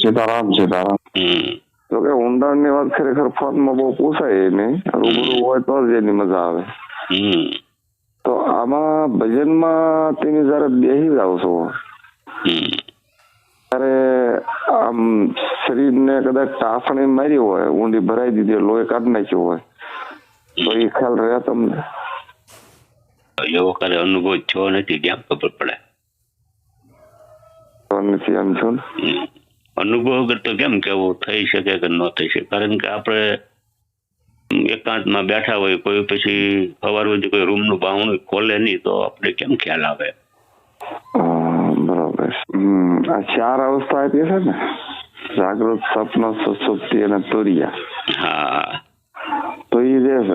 સીતારામ સીતારામ. તો કે ઊંડાણની વાત ખરેખર ફોનમાં બહુ પૂછાય નહીં રૂબરૂ હોય તો જ એની મજા આવે. તો આમાં ભજનમાં તેની જયારે બેસી જાવ છો ત્યારે આમ શરીરને કદાચ ટાફણી મારી હોય ઊંડી ભરાઈ દીધી હોય, લોહી કાઢી નાખ્યું હોય તો એ ખ્યાલ રહ્યા તમને. એવો કરે અનુભવ થયો નથી ક્યાં ખબર પડે. નથી એમ છો અનુભવ કરતો કેમ કેવો થઈ શકે કે ન થઈ શકે? કારણ કે આપણે એકાંતમાં બેઠા હોય કોઈ પછી સવાર સુધી કોઈ રૂમનું બાવણું ખોલે નહીં તો આપણે કેમ ખ્યાલ આવે? બરાબર. આ ચાર અવસ્થા આપી છે ને? જાગૃત સ્વપ્ન સુસુપ્તિ અને તુરિયા. હા.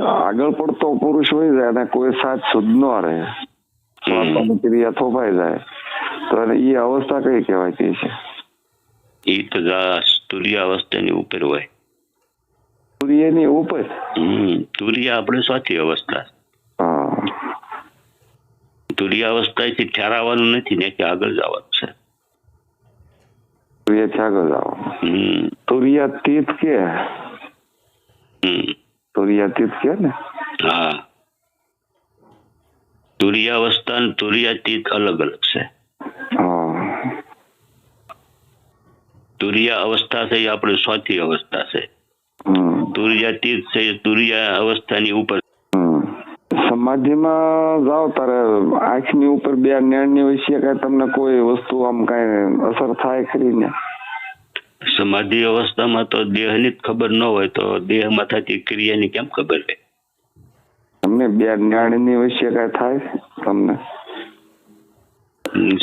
આગળ પડતો પુરુષ હોય જાય અને કોઈ સાથ શુદ્ધ ન રહે. ક્રિયા થોપાઈ જાય. તો એ અવસ્થા કઈ કહેવાતી છે? એ તો તુરિયા અવસ્થાની ઉપર હોય. સૂર્યની ઉપર? હમ તુરિયા આપણે ચોથી અવસ્થા. હા. તુરિયા અવસ્થાથી ઠેરાવાનું નથી ને કે આગળ જવાનું છે. સૂર્યથી આગળ જવાનું હમ. તુર્યાતીત કે? તુર્યાતીત કે ને હા તુરિયાવસ્થા અને તુરિયાતીત અલગ અલગ છે હા તુરિયા અવસ્થા છે એ આપણે ચોથી અવસ્થા છે હમ તુરિયાતીત છે એ તુરિયા અવસ્થાની ઉપર હમ. સમાધિમાં જાઓ તારે આંખની ઉપર બે નેણની વિશે કઈ તમને કોઈ વસ્તુ આમ કઈ અસર થાય ખરી ને સમાધિ અવસ્થામાં તો દેહની જ ખબર ન હોય તો દેહમાં થતી ક્રિયાની કેમ ખબર રહે તમને બે જ્ઞાનની આવશ્યકતા થાય તમને?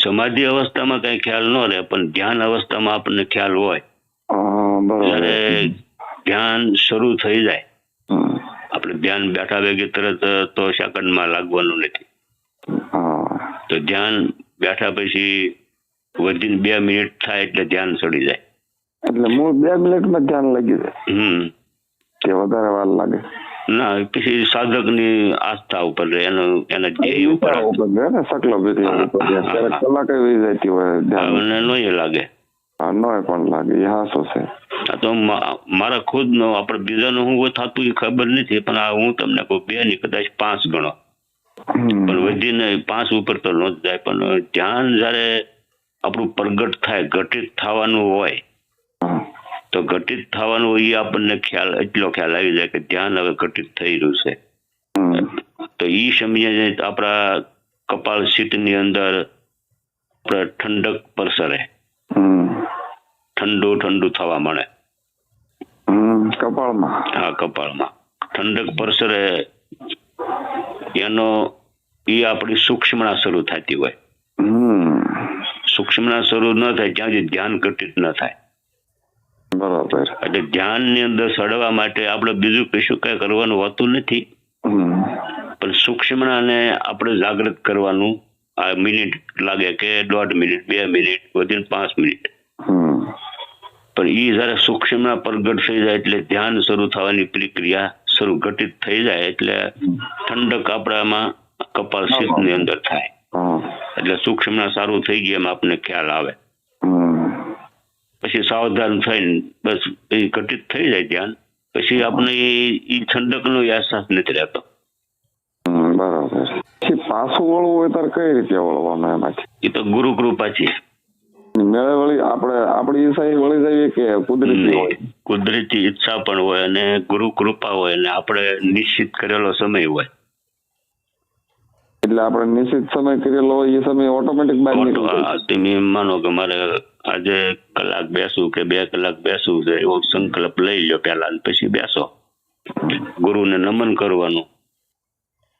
સમાધિ અવસ્થામાં કઈ ખ્યાલ ન રહે પણ ધ્યાન અવસ્થામાં આપણને ખ્યાલ હોય. હા, ધ્યાન શરૂ થઈ જાય આપણે ધ્યાન બેઠા ભેગી તરત તો સેકન્ડમાં લાગવાનું નથી. તો ધ્યાન બેઠા પછી વધીને બે મિનિટ થાય એટલે ધ્યાન ચડી જાય. એટલે મૂળ બે મિનિટમાં ધ્યાન લાગી જાય. હમ. કે વધારે વાર લાગે. ના પછી સાધકની આસ્થા ઉપર રહે, એનો એના ધ્યેય ઉપર રહે ને સકલો વિધિ ઉપર કલાકે વહી જતી હોય ધ્યાન. નોય લાગે. હા નોય પણ લાગે. એ હાસો છે. તો મારા મારા ખુદનો આપણે બીજાનું હું થતું એ ખબર નથી પણ આ હું તમને કહું બે ની કદાચ પાંચ ગણો. પણ વધીને પાંચ ઉપર તો ન જાય પણ ધ્યાન જ્યારે આપણું પ્રગટ થાય ઘટિત થવાનું હોય હા. તો ઘટિત થવાનું એ આપણને ખ્યાલ એટલો ખ્યાલ આવી જાય કે ધ્યાન હવે ઘટિત થઈ રહ્યું છે. તો એ સમયે આપણા કપાળ સીટની અંદર ઠંડક પરસરે ઠંડુ ઠંડુ થવા મળે. કપાળમાં. હા કપાળમાં. ઠંડક પરસરે એનો એ આપણી સૂક્ષ્મણા શરૂ થતી હોય. સૂક્ષ્મણા શરૂ ન થાય જ્યાં સુધી ધ્યાન ઘટિત ન થાય. બરાબર. એટલે ધ્યાનની અંદર સડવા માટે આપણે બીજું કશું કઈ કરવાનું હોતું નથી. પણ સૂક્ષ્મણાને આપણે જાગૃત કરવાનું આ મિનિટ લાગે કે દોઢ મિનિટ બે મિનિટ વધીને પાંચ મિનિટ. પણ એ જયારે સૂક્ષ્મના પ્રગટ થઈ જાય એટલે ધ્યાન શરૂ થવાની પ્રક્રિયા શરૂ ઘટિત થઈ જાય એટલે ઠંડક આપણામાં કપાળ શીતની અંદર થાય. એટલે સૂક્ષ્મના સારું થઈ ગયા એમ આપણને ખ્યાલ આવે. પછી સાવધાન થઈને બસ એ ઘટિત થઈ જાય ધ્યાન. પછી આપણે એ ઠંડકનો અહેસાસ નથી રહેતો. બરાબર. પછી પાછું વળવું હોય ત્યારે કઈ રીતે વળવાનું એમાંથી એ તો ગુરુ કૃપા છે. મેળે વળી આપણે આપણી ઈચ્છા વળી જઈએ કે કુદરતી હોય? કુદરતી ઈચ્છા પણ હોય અને ગુરુ કૃપા હોય અને આપણે નિશ્ચિત કરેલો સમય હોય. એટલે આપણે નિશ્ચિત સમય કરેલો હોય એ સમય ઓટોમેટિક બહાર નીકળી માનો કે મારે આજે કલાક બેસું કે બે કલાક બેસવું છે એવો સંકલ્પ લઈ લ્યો પહેલા અને પછી બેસો. ગુરુને નમન કરવાનું.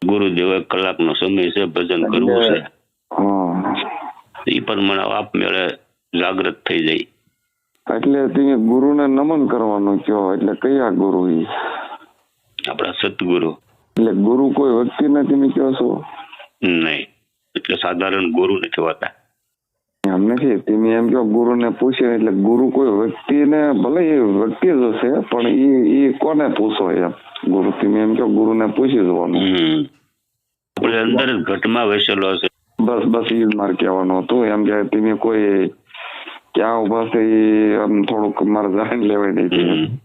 ગુરુદેવ એક કલાકનો સમય છે ભજન કરવું છે. એ પ્રમાણે આપમેળે જાગૃત થઈ જાય. એટલે તમે ગુરુને નમન કરવાનું કયો એટલે કયા ગુરુ આપણા સદગુરુ. એટલે ગુરુ કોઈ વ્યક્તિને તમે કહો છો? નહીં. એટલે સાધારણ ગુરુ નથી હોતા એમ નથી. તમે એમ કહો ગુરુને પૂછે એટલે ગુરુ કોઈ વ્યક્તિને ભલે એ વ્યક્તિ જ હશે પણ ઈ એ કોને પૂછો એમ? ગુરુ તમે એમ કહો ગુરુને પૂછી જવાનું. આપણે અંદર જ ઘટમાં વસેલો હશે. બસ બસ એ જ મારે કહેવાનું હતું. એમ કે તમે કોઈ ક્યાં ઊભા છે એ આમ થોડુંક મારે જાણી લેવાય નહીં.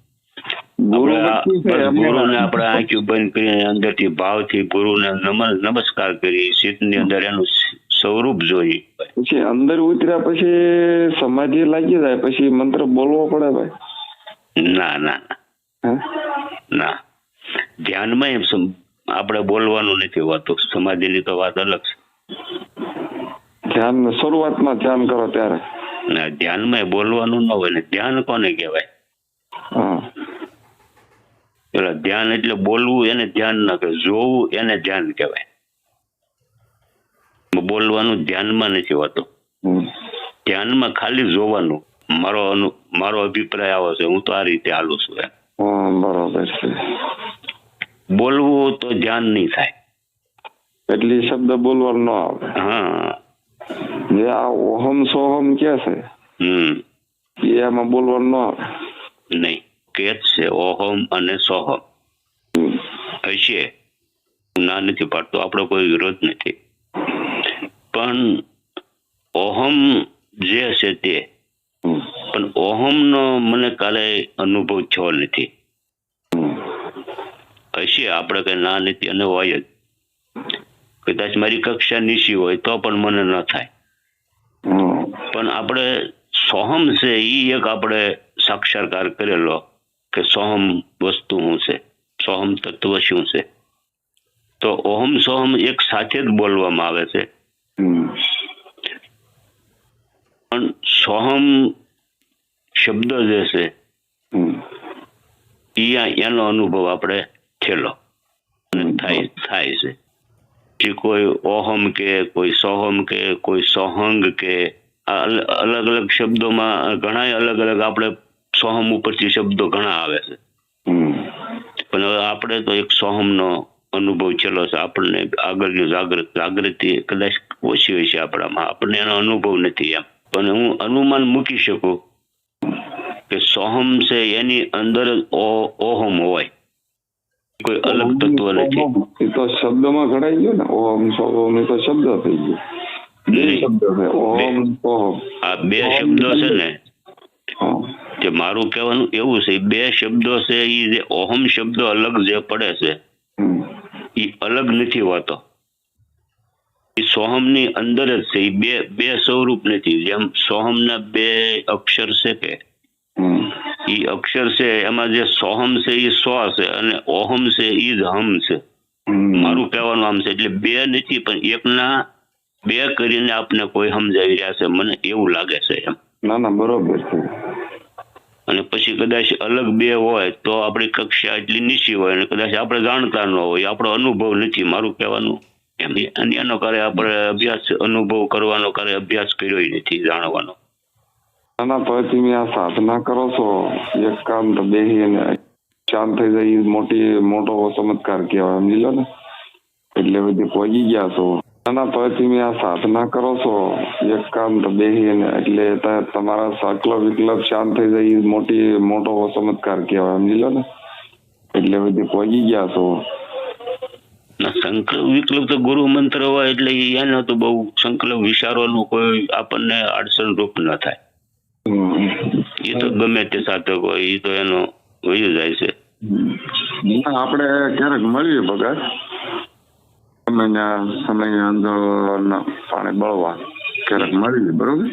ગુરુને આપણે આંખી બંધ કરીને અંદરથી ભાવથી ગુરુને નમન નમસ્કાર કરી સીતની અંદર એનું સ્વરૂપ જોઈ પછી અંદર ઉતર્યા પછી સમાધિ લાગી જાય પછી મંત્ર બોલવો પડે ભાઈ. ના ના ના. ધ્યાનમાં એમ આપણે બોલવાનું નથી હોતું. સમાધિની તો વાત અલગ છે. ધ્યાન શરૂઆતમાં ધ્યાન કરો ત્યારે. ના ધ્યાનમાં બોલવાનું ન હોય ને ધ્યાન કોને કહેવાય? પેલા ધ્યાન એટલે બોલવું એને ધ્યાન ન કહેવાય જોવું એને ધ્યાન કહેવાય. બોલવાનું ધ્યાનમાં નથી હોતું. ધ્યાનમાં ખાલી જોવાનું. મારો મારો અભિપ્રાય આવો છે હું તો આ રીતે હાલું છું એમ. બરોબર છે. બોલવું તો ધ્યાન નહીં થાય. એટલી શબ્દ બોલવાનો ન આવે. હા. જે આ ઓહમ સોહમ કે છે હમ. એમાં બોલવાનું ન આવે. નહીં. કેત છે, ઓહમ અને સોહમ. હશે. ના નથી પાડતો, આપણો કોઈ વિરોધ નથી. પણ ઓહમ જે છે તે. પણ ઓહમનો મને કાલે અનુભવ થયો નથી. હશે, આપણે કઈ ના નથી અને હોય જ. કદાચ મારી કક્ષા નીચી હોય તો પણ મને ન થાય. પણ આપણે સોહમ છે એ એક આપણે સાક્ષાત્કાર કરેલો. કે સોહમ વસ્તુ શું છે? સોહમ તત્વ શું છે? તો ઓહમ સોહમ એક સાથે જ બોલવામાં આવે છે. પણ સોહમ શબ્દ જે છે. એનો અનુભવ આપણે થયેલો થાય થાય છે. જે કોઈ ઓહમ કે કોઈ સોહમ કે કોઈ સોહંગ કે અલગ અલગ શબ્દોમાં ઘણા અલગ અલગ આપણે સોહમ ઉપરથી શબ્દો ઘણા આવે છે. પણ હવે આપણે તો એક સોહમનો અનુભવ છેલ્લો છે. આપણને આગળની જાગૃત જાગૃતિ કદાચ ઓછી હોય છે આપણામાં. આપણને એનો અનુભવ નથી એમ. પણ હું અનુમાન મૂકી શકું કે સોહમ છે એની અંદર ઓહમ હોય. કોઈ અલગ તત્વ નથી. એ તો શબ્દમાં ઘડાઈ ગયો ને. ઓહમ સોહમ એ તો શબ્દ થઈ ગયો. બે. શબ્દ છે. ઓહમ ઓહમ આ બે શબ્દો છે ને. કે મારું કહેવાનું એવું છે બે શબ્દો છે એ જે ઓહમ શબ્દો અલગ જે પડે છે. એ અલગ નથી હોતો. એ સોહમની અંદર જ છે એ બે બે સ્વરૂપ નથી. જેમ સોહમના બે અક્ષર છે કે એ અક્ષર છે એમાં જે સોહમ છે એ સો છે અને ઓહમ છે એ જ હમ છે. મારું કહેવાનું આમ છે એટલે બે નથી પણ એકના બે કરીને આપને કોઈ સમજાવી રહ્યા છે મને એવું લાગે છે એમ. ના ના બરોબર છે. અને પછી કદાચ અલગ બે હોય તો આપણી કક્ષા એટલી નીચી હોય અને કદાચ આપણે જાણતા ન હોય આપણો અનુભવ નથી, મારું કહેવાનું એમ. અને એનો કરે આપણે અભ્યાસ, અનુભવ કરવાનો કરે અભ્યાસ કર્યો નથી, જાણવાનો. ના પછી તમે આ સાધના કરો છો. એકાંત બેહીને શાંત થઈ જાય, મોટી, મોટો ચમત્કાર કહેવાય, સમજી લો ને? એટલે બધી પહોંચી ગયા છો. ના ના તમે આ સાધના કરો છો. એકાંત બેહીને એટલે તમારા સકલ વિકલપ શાંત થઈ જાય મોટી મોટો ચમત્કાર કહેવાય સમજી લો ને? એટલે બધી પહોંચી ગયા છો. સંકલ્પ વિકલ્પ તો ગુરુ મંત્ર હોય એટલે એને એનો તો બહુ સંકલ્પ વિચારવાનું કોઈ આપણને અડચણ રૂપ ન થાય. એ તો ગમે તે સાધક હોય એ તો એનો વયું જાય છે. આપણે ક્યારેક મળીએ ભગત. સમયના સમય અંદર પાણી બળવા ક્યારેક મળીએ બરોબર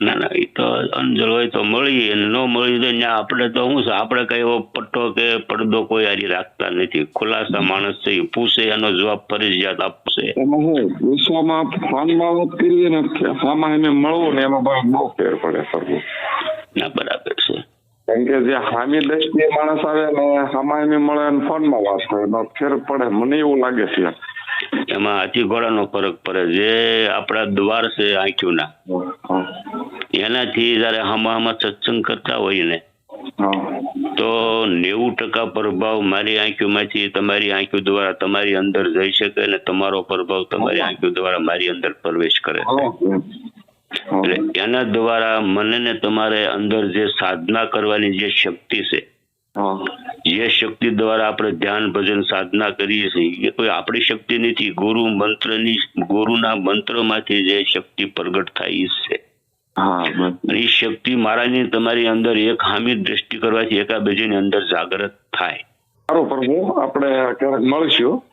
ના ના એ તો અંજલ હોય તો મળીએ અને ન મળી તો ત્યાં આપણે તો શું છે આપણે કઈ એવો પટ્ટો કે પડદો કોઈ હારી રાખતા નથી ખુલાસા માણસ છે એ પૂછે એનો જવાબ ફરજિયાત આપશે એમાં હું વિશ્વમાં ફાનમાં વાત કરીએ ને આમાં એને મળવું ને એમાં બહુ ફેર પડે સરખું ના બરાબર છે કેમ કે જે હામી દ્રષ્ટિએ માણસ આવે ને આમાં એને મળે અને ફોનમાં વાત કરે એમાં ફેર પડે મને એવું લાગે છે એમાં હાથી ઘોડાનો ફરક પડે. જે આપણા દ્વાર છે આંખ્યુના એનાથી જયારે હામાં હામાં સત્સંગ કરતા હોય ને તો નેવું ટકા પ્રભાવ મારી આંખોમાંથી તમારી આંખ્યુ દ્વારા તમારી અંદર જઈ શકે અને તમારો પ્રભાવ તમારી આંખ્યુ દ્વારા મારી અંદર પ્રવેશ કરે. એટલે એના દ્વારા મને ને તમારે અંદર જે સાધના કરવાની જે શક્તિ છે જે શક્તિ દ્વારા આપણે ધ્યાન ભજન સાધના કરીએ છીએ. એ કોઈ આપણી શક્તિ નથી. ગુરુ મંત્રની ગુરુના મંત્રમાંથી જે શક્તિ પ્રગટ થાય છે. એ શક્તિ મારાની તમારી અંદર એક હામી દ્રષ્ટિ કરવાથી એકાબીજીની અંદર જાગૃત થાય. સારું પ્રભુ આપણે ક્યારેક મળીશું.